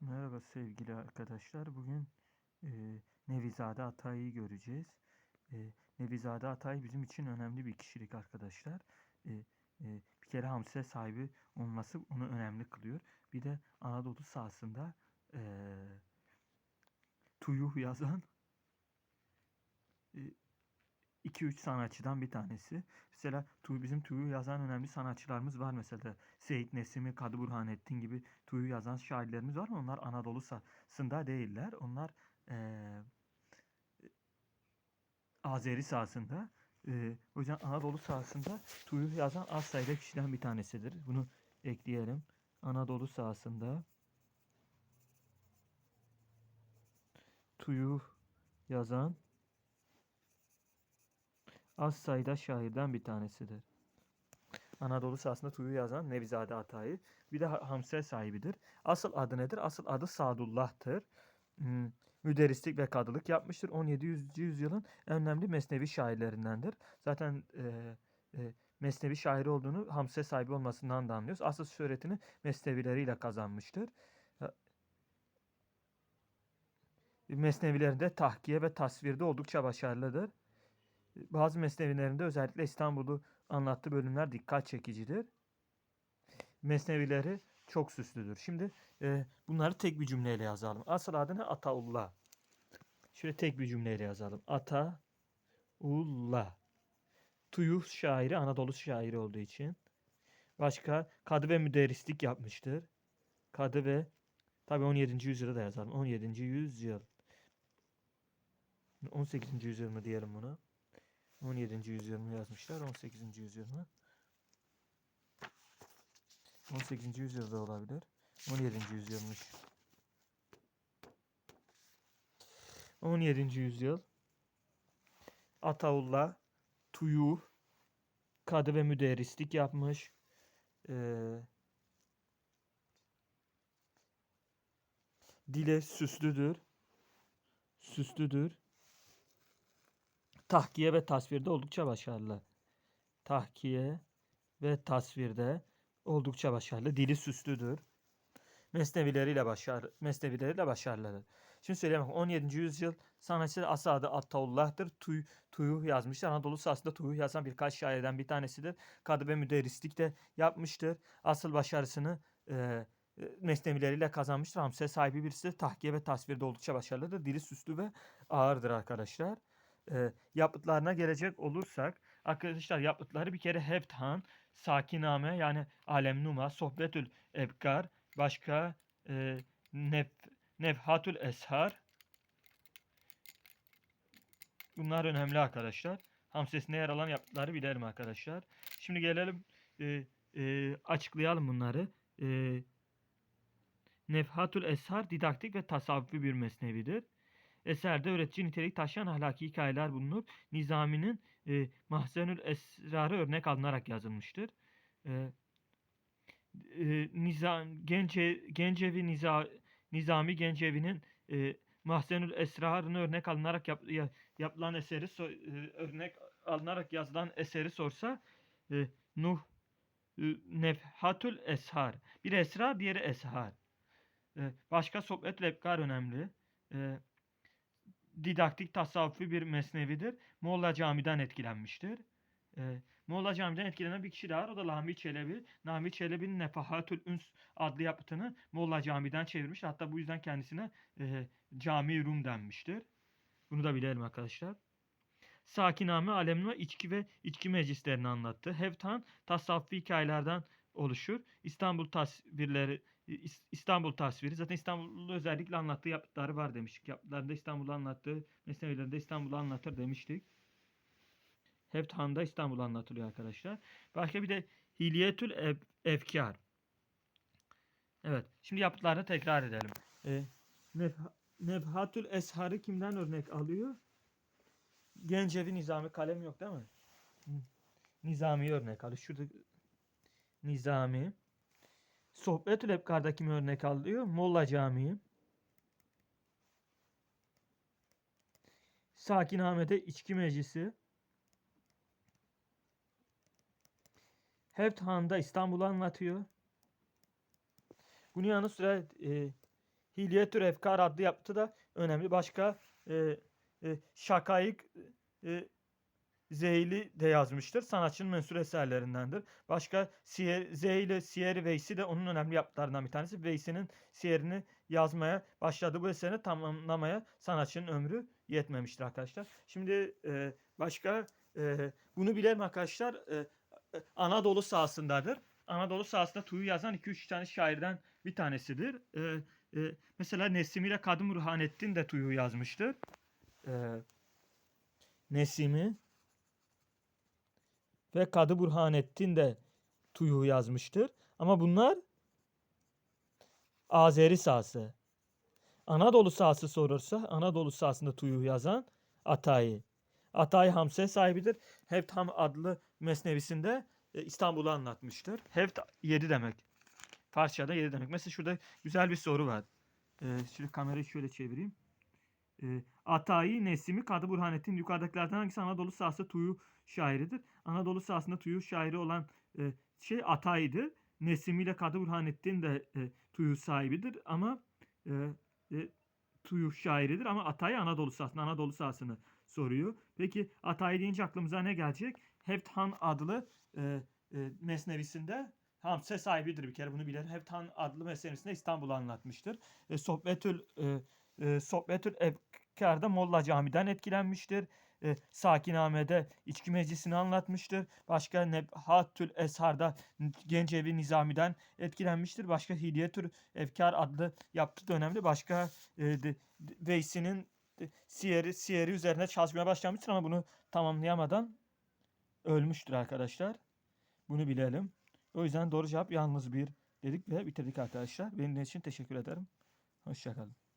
Merhaba sevgili arkadaşlar. Bugün e, Nevizade Atay'ı göreceğiz. E, Nevizade Atay bizim için önemli bir kişilik arkadaşlar. E, e, bir kere hamse sahibi olması onu önemli kılıyor. Bir de Anadolu sahasında e, Tuyuh yazan 2-3 sanatçıdan bir tanesi. Mesela Tuğ, bizim Tuğ'u yazan önemli sanatçılarımız var. Mesela Seyit Nesimi, Kadı Burhanettin gibi Tuğ'u yazan şairlerimiz var ama onlar Anadolu sahasında değiller. Onlar eee Azeri sahasında. Eee, o yüzden Anadolu sahasında Tuğ'u yazan az sayıda kişiden bir tanesidir. Bunu ekleyelim. Anadolu sahasında Tuğ'u yazan az sayıda şairden bir tanesidir. Anadolu sahasında Tuğ'u yazan Nevizade Atay'ı. Bir de Ha- Hamse sahibidir. Asıl adı nedir? Asıl adı Sadullah'tır. Hmm, Müderrislik ve kadılık yapmıştır. 17. yüzyılın en önemli mesnevi şairlerindendir. Zaten e, e, mesnevi şairi olduğunu Hamse sahibi olmasından da anlıyoruz. Asıl şöhretini mesnevileriyle kazanmıştır. Mesnevilerinde tahkiye ve tasvirde oldukça başarılıdır. Bazı mesnevilerinde özellikle İstanbul'u anlattığı bölümler dikkat çekicidir. Mesnevileri çok süslüdür. Şimdi e, bunları tek bir cümleyle yazalım. Asıl adı ne? Ataullah. Şöyle tek bir cümleyle yazalım. Ataullah. Tuyuh şairi, Anadolu şairi olduğu için. Başka kadı ve müderrislik yapmıştır. Kadı ve tabi 17. yüzyılda da yazalım. 17. yüzyıl. 18. yüzyıl mı diyelim buna? 17. yüzyıl mı yazmışlar? 18. yüzyıl mı? 18. yüzyılda olabilir. 17. yüzyılmış. 17. yüzyıl. Ataullah Tuyuh kadı ve müderrislik yapmış. Ee, dile süslüdür. Süslüdür. Tahkiye ve tasvirde oldukça başarılı. Tahkiye ve tasvirde oldukça başarılı. Dili süslüdür. Mesnevileriyle başar mesnevileriyle başarılıdır. Şimdi söyleyeyim 17. yüzyıl sanatçı asıl adı Attaullah'tır. Tuy, Tuyuh yazmıştır. Anadolu sahasında Tuyuh yazan birkaç şairden bir tanesidir. Kadı ve müderrislik de yapmıştır. Asıl başarısını e, mesnevileriyle kazanmıştır. Hamse sahibi birisi tahkiye ve tasvirde oldukça başarılıdır. Dili süslü ve ağırdır arkadaşlar. E, yapıtlarına gelecek olursak arkadaşlar yapıtları bir kere Hevthan, Sakiname yani Alemnuma, Sohbetül Ebkar, başka e, Nef, Nefhatül Eshar. Bunlar önemli arkadaşlar. Hamsesinde yer alan yapıtları bilelim arkadaşlar. Şimdi gelelim e, e, açıklayalım bunları. E, Nefhatül Eshar didaktik ve tasavvufi bir mesnevidir. Eserde öğretici nitelik taşıyan ahlaki hikayeler bulunur. Nizami'nin e, Mahzenül Esrar'ı örnek alınarak yazılmıştır. E, e, Nizam, Gence, Gencevi Niza, Nizami Gencevi'nin e, Mahzenül Esrar'ını örnek alınarak yap, ya, yapılan eseri so, e, örnek alınarak yazılan eseri sorsa e, Nuh e, Nefhatül Eshar. Bir esrar, diğeri eshar. E, başka sohbet lepkar önemli. E, didaktik tasavvufi bir mesnevidir. Molla Cami'den etkilenmiştir. E, Molla Cami'den etkilenen bir kişi daha var. O da Nami Çelebi. Nami Çelebi'nin Nefahatül Üns adlı yapıtını Molla Cami'den çevirmiş. Hatta bu yüzden kendisine e, Cami Rum denmiştir. Bunu da bilelim arkadaşlar. Sakiname alemine içki ve içki meclislerini anlattı. Hevtan tasavvufi hikayelerden oluşur. İstanbul tasvirleri İstanbul tasviri zaten İstanbul'u özellikle anlattığı yapıtları var demiştik. Yapıtlarında İstanbul'u anlattığı, mesnevilerinde İstanbul'u anlatır demiştik. Hevtan'da İstanbul anlatılıyor arkadaşlar. Başka bir de Hilyetül Ev, Efkar. Evet. Şimdi yapıtlarını tekrar edelim. E, Nef- Nefhatül Eshar'ı kimden örnek alıyor? Gencevi Nizami kalem yok değil mi? Nizami örnek alıyor. Şurada Nizami. Sohbetül Ebkar'da kimi örnek alıyor? Molla Camii. Sakinhame'de içki meclisi. Hevt Han'da İstanbul'u anlatıyor. Bunun yanı sıra e, Hilyetül Efkar adlı yapıtı da önemli. Başka e, e, Şakayık e, Zeyli de yazmıştır. Sanatçının mensup eserlerindendir. Başka Siyer, Zeyli, Siyer Veysi de onun önemli yapıtlarından bir tanesi. Veysi'nin siyerini yazmaya başladı. Bu eserini tamamlamaya sanatçının ömrü yetmemiştir arkadaşlar. Şimdi e, başka e, bunu bilelim arkadaşlar. E, e, Anadolu sahasındadır. Anadolu sahasında Tuğ'u yazan 2-3 tane şairden bir tanesidir. E, e, mesela Nesimi ile Kadım Burhanettin de Tuğ'u yazmıştır. E, Nesimi ve Kadı Burhanettin de Tuğ'u yazmıştır. Ama bunlar Azeri sahası. Anadolu sahası sorulursa Anadolu sahasında Tuğ'u yazan Atayi. Atayi Hamse sahibidir. Hevtam adlı mesnevisinde e, İstanbul'u anlatmıştır. Heft 7 demek. Farsçada 7 demek. Mesela şurada güzel bir soru var. Ee, şimdi kamerayı şöyle çevireyim. Ee, Atayi, Nesimi, Kadı Burhanettin yukarıdakilerden hangisi Anadolu sahası Tuyu şairidir? Anadolu sahasında Tuyu şairi olan e, şey Atayi'dir. Nesimi ile Kadı Burhanettin de e, Tuyu sahibidir ama e, e, Tuyu şairidir ama Atayi Anadolu sahasında Anadolu sahasını soruyor. Peki Atayi deyince aklımıza ne gelecek? Hevthan adlı e, e, mesnevisinde Hamse sahibidir bir kere bunu bilelim. Hevthan adlı mesnevisinde İstanbul'u anlatmıştır. E, Sohbetül e, e, Sohbetül Efkar'da Molla Cami'den etkilenmiştir. E, Sakiname'de içki meclisini anlatmıştır. Başka Nebhatül Eshar'da Gencevi Nizami'den etkilenmiştir. Başka Hilyetül Efkar adlı yaptığı önemli. Başka e, Veysi'nin Siyeri, Siyeri üzerine çalışmaya başlamıştır ama bunu tamamlayamadan ölmüştür arkadaşlar. Bunu bilelim. O yüzden doğru cevap yalnız bir dedik ve bitirdik arkadaşlar. Benim için teşekkür ederim. Hoşçakalın.